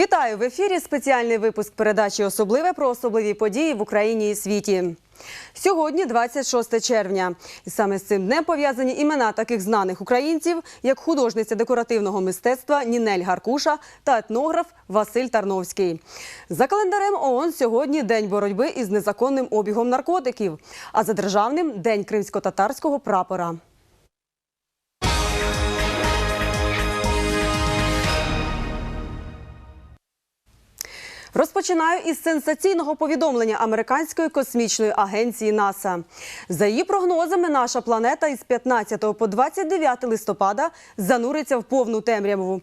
Вітаю в ефірі. Спеціальний випуск передачі Особливе про особливі події в Україні і світі. Сьогодні 26 червня. І саме з цим днем пов'язані імена таких знаних українців, як художниця декоративного мистецтва Нінель Гаркуша та етнограф Василь Тарновський. За календарем ООН сьогодні день боротьби із незаконним обігом наркотиків, а за державним день кримсько-татарського прапора. Розпочинаю із сенсаційного повідомлення американської космічної агенції НАСА. За її прогнозами, наша планета із 15 по 29 листопада зануриться в повну темряву.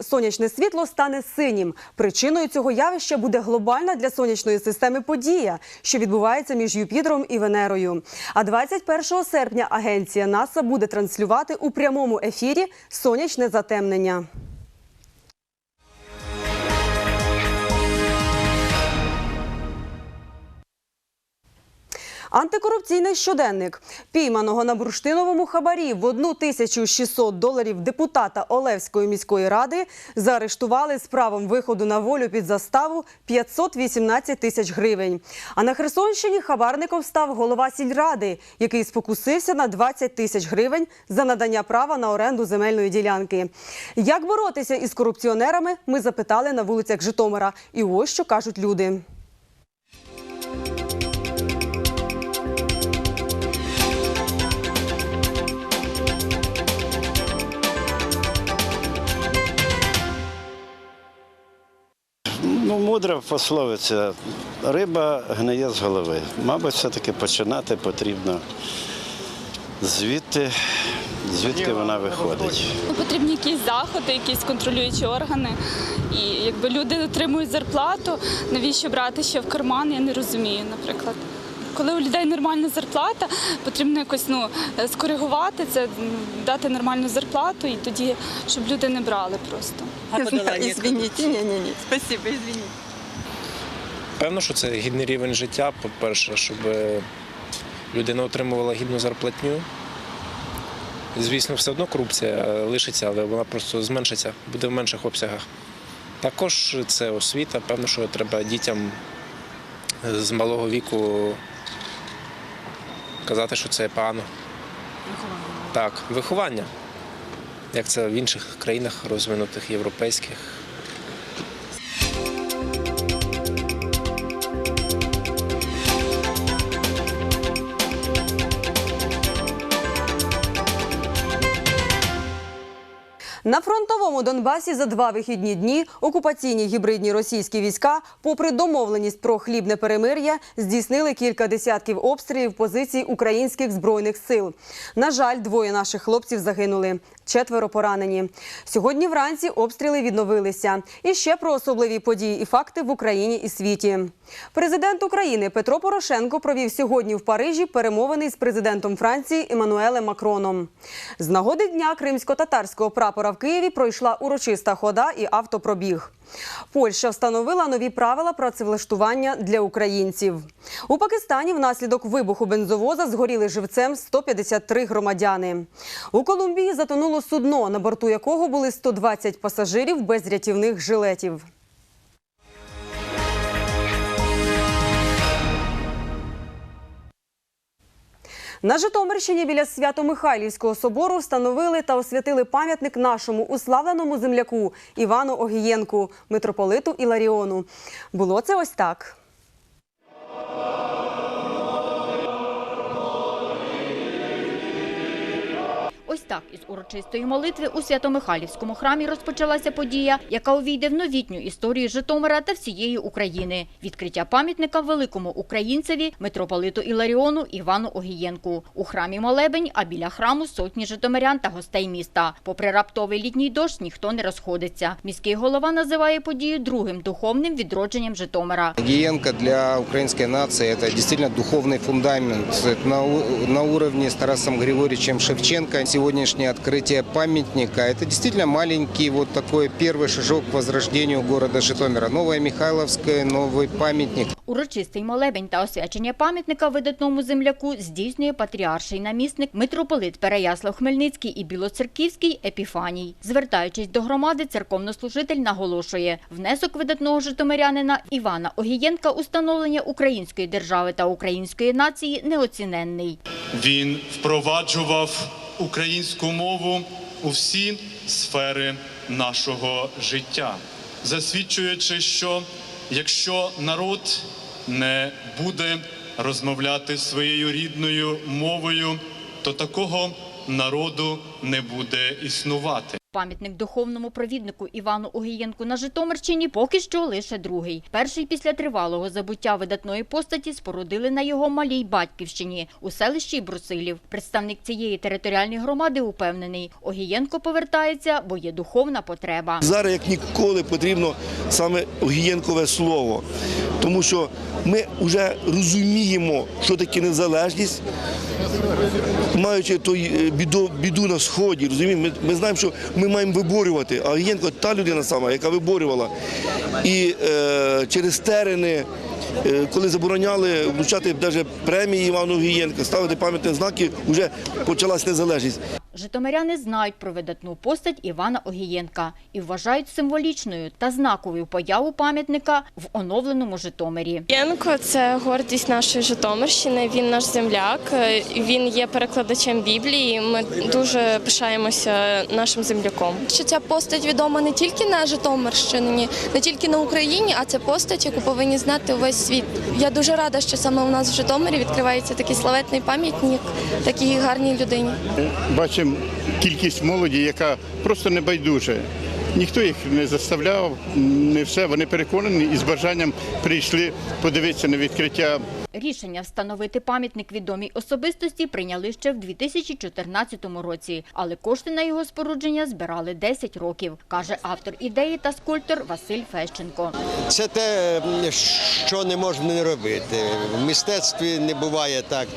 Сонячне світло стане синім. Причиною цього явища буде глобальна для сонячної системи подія, що відбувається між Юпітером і Венерою. А 21 серпня агенція НАСА буде транслювати у прямому ефірі сонячне затемнення. Антикорупційний щоденник пійманого на бурштиновому хабарі в 1600 доларів депутата Олевської міської ради заарештували з правом виходу на волю під заставу 518 тисяч гривень. А на Херсонщині хабарником став голова сільради, який спокусився на 20 тисяч гривень за надання права на оренду земельної ділянки. Як боротися із корупціонерами, ми запитали на вулицях Житомира. І ось що кажуть люди. Ну, мудра пословиця. Риба гниє з голови. Мабуть, все-таки починати потрібно звідти, звідки вона виходить. Ну, Потрібні якісь заходи, якісь контролюючі органи. І якби люди отримують зарплату, навіщо брати ще в карман, я не розумію, наприклад. Коли у людей нормальна зарплата, потрібно якось ну, е, скоригувати це, дати нормальну зарплату і тоді, щоб люди не брали просто. Извините, не-не-не, спасибо, извините. Певно, що це гідний рівень життя. По-перше, щоб е, людина отримувала гідну зарплатню. Звісно, все одно корупція е, лишиться, але вона просто зменшиться, буде в менших обсягах. Також це освіта. Певно, що треба дітям з малого віку казати, що це погано. Так, виховання. Як це в інших країнах розвинутих, європейських. На фронтовому Донбасі за два вихідні дні окупаційні гібридні російські війська, попри домовленість про хлібне перемир'я, здійснили кілька десятків обстрілів позицій українських збройних сил. На жаль, двоє наших хлопців загинули, четверо поранені. Сьогодні вранці обстріли відновилися. І ще про особливі події і факти в Україні і світі. Президент України Петро Порошенко провів сьогодні в Парижі перемовини з президентом Франції Еммануелем Макроном. З нагоди дня кримсько-татарського прапора в Києві пройшла урочиста хода і автопробіг. Польща встановила нові правила працевлаштування для українців. У Пакистані внаслідок вибуху бензовоза згоріли живцем 153 громадяни. У Колумбії затонуло судно, на борту якого були 120 пасажирів без рятівних жилетів. На Житомирщині біля Свято-Михайлівського собору встановили та освятили пам'ятник нашому уславленому земляку Івану Огієнку, митрополиту Іларіону. Було це ось так. Ось так із урочистої молитви у Свято-Михайлівському храмі розпочалася подія, яка увійде в новітню історію Житомира та всієї України. Відкриття пам'ятника великому українцеві митрополиту Іларіону Івану Огієнку. У храмі молебень, а біля храму сотні житомирян та гостей міста. Попри раптовий літній дощ, ніхто не розходиться. Міський голова називає подію другим духовним відродженням Житомира. Гиенко для украинской нации – это действительно духовный фундамент. Это на, у- на уровне с Тарасом Григорьевичем Шевченко. Сегодня сегодняшнее открытие памятника. Это действительно маленький вот такой первый шажок к возрождению города Житомира. Новая Михайловская, новый памятник. Урочистий молебень та освячення пам'ятника видатному земляку здійснює патріарший намісник митрополит Переяслав Хмельницький і Білоцерківський Епіфаній. Звертаючись до громади, церковнослужитель наголошує, внесок видатного житомирянина Івана Огієнка у становлення української держави та української нації неоціненний. Він впроваджував українську мову у всі сфери нашого життя, засвідчуючи, що якщо народ не буде розмовляти своєю рідною мовою, то такого народу не буде існувати. Пам'ятник духовному провіднику Івану Огієнку на Житомирщині поки що лише другий. Перший після тривалого забуття видатної постаті спорудили на його малій батьківщині у селищі Брусилів. Представник цієї територіальної громади упевнений, Огієнко повертається, бо є духовна потреба. Зараз як ніколи потрібно саме огієнкове слово, тому що ми вже розуміємо, що таке незалежність, маючи той е, біду, біду на сході, розуміємо, ми, ми знаємо, що ми маємо виборювати. А Огієнко та людина сама, яка виборювала. І е, через терени. е, Коли забороняли вручати премії Івану Огієнка, ставити пам'ятні знаки, вже почалась незалежність. Житомиряни знають про видатну постать Івана Огієнка і вважають символічною та знаковою появу пам'ятника в оновленому Житомирі. Янко це гордість нашої Житомирщини. Він наш земляк. е, Він є перекладачем Біблії. Ми дуже пишаємося нашим земляком. що ця постать відома не тільки на Житомирщині, не тільки на Україні, а це постать, яку повинні знати увесь світ. Я дуже рада, що саме у нас в Житомирі відкривається такий славетний пам'ятник такій гарній людині. Бачимо кількість молоді, яка просто не байдуже. Ніхто їх не заставляв, не все. Вони переконані і з бажанням прийшли подивитися на відкриття Рішення встановити пам'ятник відомій особистості прийняли ще в 2014 році, але кошти на його спорудження збирали 10 років, каже автор ідеї та скульптор Василь Фещенко. Це те, що не можна не робити. В мистецтві не буває так.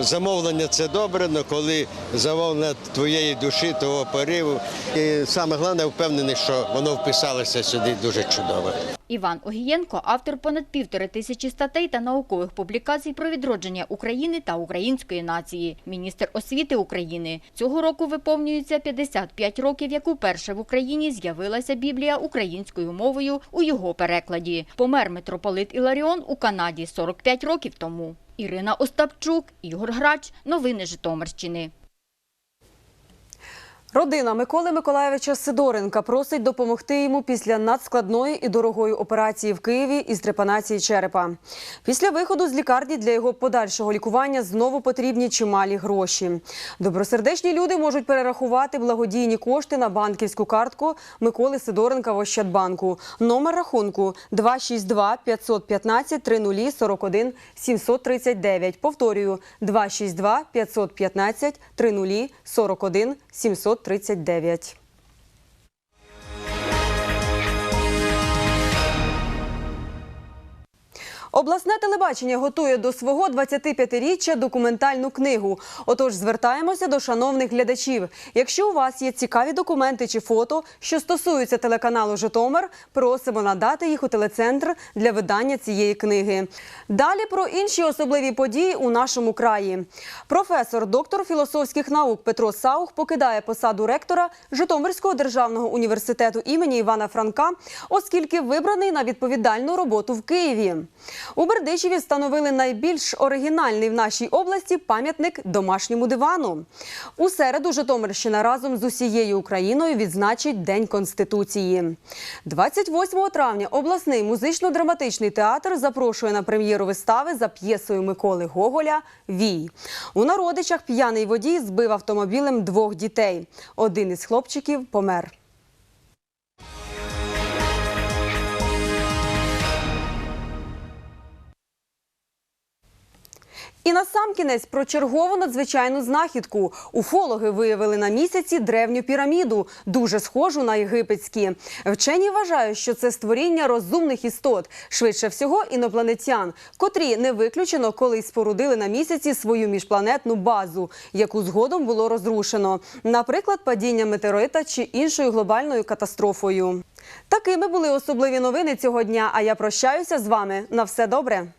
Замовлення це добре, але коли замовлення твоєї душі, того пориву. І саме головне, впевнений, що воно вписалося сюди дуже чудово. Іван Огієнко – автор понад півтори тисячі статей та наукових публікацій про відродження України та української нації. Міністр освіти України. Цього року виповнюється 55 років, як уперше в Україні з'явилася Біблія українською мовою у його перекладі. Помер митрополит Іларіон у Канаді 45 років тому. Ірина Остапчук, Ігор Грач. Новини Житомирщини. Родина Миколи Миколаєвича Сидоренка просить допомогти йому після надскладної і дорогої операції в Києві із трепанації черепа. Після виходу з лікарні для його подальшого лікування знову потрібні чималі гроші. Добросердечні люди можуть перерахувати благодійні кошти на банківську картку Миколи Сидоренка в Ощадбанку. Номер рахунку 262 515 30 41 739. Повторюю 262 515 30 41 739. 139. Обласне телебачення готує до свого 25-річчя документальну книгу. Отож, звертаємося до шановних глядачів. Якщо у вас є цікаві документи чи фото, що стосуються телеканалу Житомир, просимо надати їх у телецентр для видання цієї книги. Далі про інші особливі події у нашому краї. Професор, доктор філософських наук Петро Саух покидає посаду ректора Житомирського державного університету імені Івана Франка, оскільки вибраний на відповідальну роботу в Києві. У Бердичеві встановили найбільш оригінальний в нашій області пам'ятник домашньому дивану. У середу Житомирщина разом з усією Україною відзначить День Конституції. 28 травня обласний музично-драматичний театр запрошує на прем'єру вистави за п'єсою Миколи Гоголя Вій. У народичах п'яний водій збив автомобілем двох дітей. Один із хлопчиків помер. І насамкінець про чергову надзвичайну знахідку. Уфологи виявили на місяці древню піраміду, дуже схожу на єгипетські. Вчені вважають, що це створіння розумних істот, швидше всього інопланетян, котрі не виключено колись спорудили на місяці свою міжпланетну базу, яку згодом було розрушено, наприклад, падінням метеорита чи іншою глобальною катастрофою. Такими були особливі новини цього дня. А я прощаюся з вами. На все добре.